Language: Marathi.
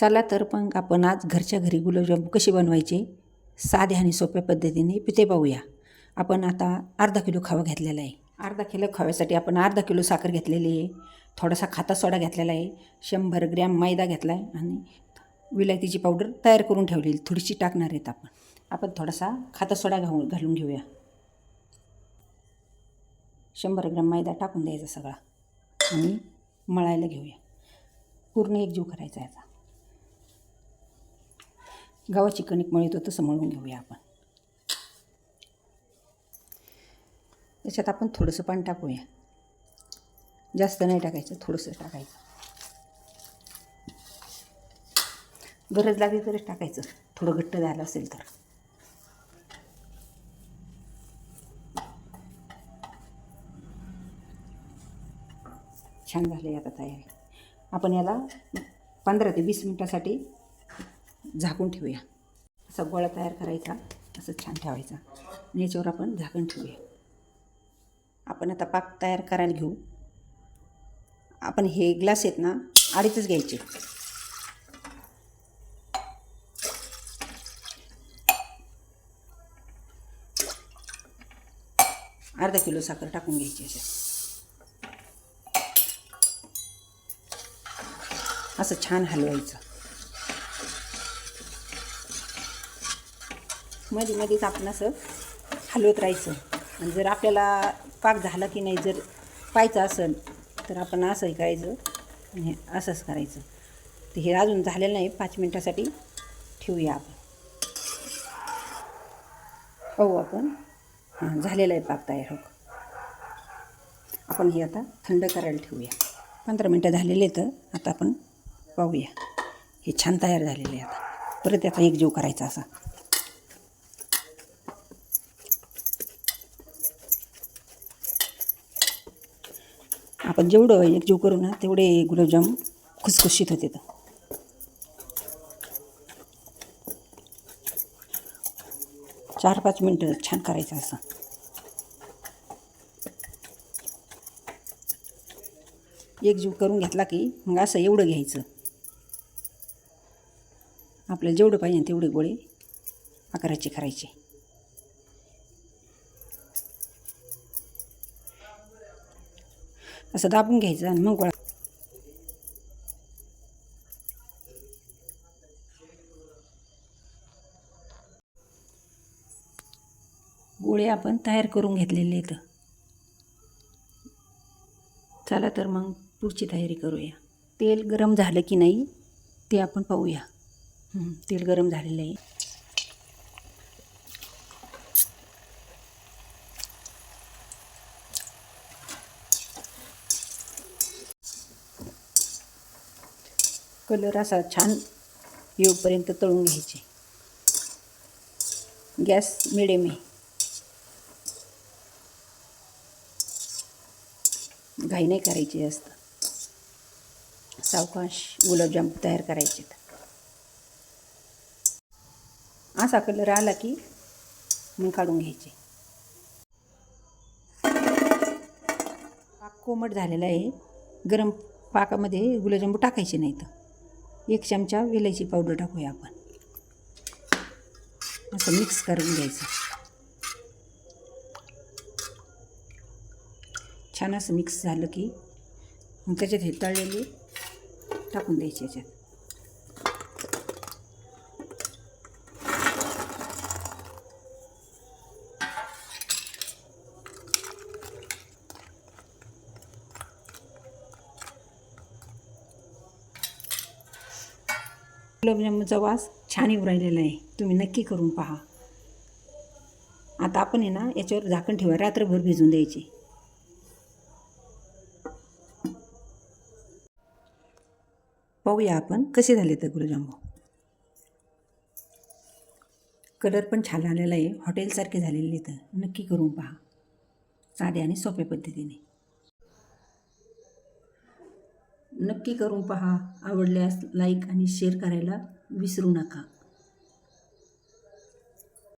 चला तर पण आपण आज घरच्या घरी गुलाबजाम कसे बनवायचे? साध्या आणि सोप्या पद्धतीने पिते पाहूया. आपण आता अर्धा किलो खवा घेतलेला आहे. अर्धा किलो खव्यासाठी आपण अर्धा किलो साखर घेतलेली आहे. थोडासा खाता सोडा घेतलेला आहे. शंभर ग्रॅम मैदा घेतला आहे आणि विलायतीची पावडर तयार करून ठेवलेली थोडीशी टाकणार आहेत आपण. आपण थोडासा खाता सोडा घालून घालून घेऊया. शंभर ग्रॅम मैदा टाकून द्यायचा सगळा. आणि मळायला घेऊया. पूर्ण एकजीव करायचा याचा गव्हाची कणिक मळतो तसं मळून घेऊया आपण. त्याच्यात आपण थोडंसं पाणी टाकूया. जास्त नाही टाकायचं थोडंसं टाकायचं. गरज लागली तरच टाकायचं थोडं घट्ट झालं असेल तर. छान झाले आता तयारी. आपण याला पंधरा ते वीस मिनटासाठी झाकून ठेवूया. असा गोळा तयार करायचा असं छान ठेवायचा. आणि याच्यावर आपण झाकण ठेवूया. आपण आता पाक तयार करायला घेऊ. आपण हे ग्लास आहेत ना अडीचच घ्यायचे. अर्धा किलो साखर टाकून घ्यायची असे असं छान हलवायचं. मध्ये मध्येच आपण असं हलवत राहायचं. आणि जर आपल्याला पाक झाला की नाही जर पाहायचं असेल तर आपण असंही करायचं आणि असंच करायचं. तर हे अजून झालेलं नाही पाच मिनटासाठी ठेवूया आपण. पाहू आपण. हां झालेलं आहे पाक तयार. हो आपण हे आता थंड करायला ठेवूया. पंधरा मिनटं झालेले तर आता आपण पाहूया. हे छान तयार झालेले आहे आता. परत याचा एक जीव करायचा असा. आपण जेवढं एकजीव करू ना तेवढे गुलाबजाम खुसखुशीत होते तर चार पाच मिनटं छान करायचं असं. एकजीव करून घेतला की मग असं एवढं घ्यायचं. आपल्याला जेवढं पाहिजे तेवढे गोळे आकाराचे करायचे. असं दाबून घ्यायचं आणि मग गोळा गोळे आपण तयार करून घेतलेले आहेत. चला तर मग पुढची तयारी करूया. तेल गरम झालं की नाही ते आपण पाहूया. तेल गरम झालेलं आहे. कलर असा छान येऊपर्यंत तळून घ्यायचे. गॅस मिडियम आहे. घाई नाही करायची जास्त. सावकाश गुलाबजाम तयार करायचे असा कलर आला की मग काढून घ्यायचे. पाक कोमट झालेला आहे. गरम पाकामध्ये गुलाबजांबू टाकायचे नाही तर एक चमचा वेलायची पावडर टाकूया आपण. असं मिक्स करून घ्यायचं. छान असं मिक्स झालं की मग त्याच्यात हे तळलेले टाकून द्यायचे याच्यात. गुलाबजामुनचा वास छान येऊ राहिलेला आहे. तुम्ही नक्की करून पहा. आता आपण आहे ना याच्यावर झाकण ठेवा. रात्रभर भिजून द्यायचे. पाहूया आपण कसे झाले तर गुलाबजामू कलर पण छान आलेला आहे. हॉटेलसारखे झालेले तर नक्की करून पहा. साधे आणि सोप्या पद्धतीने. नक्की करून पहा. आवडल्यास लाईक आणि शेअर करायला विसरू नका.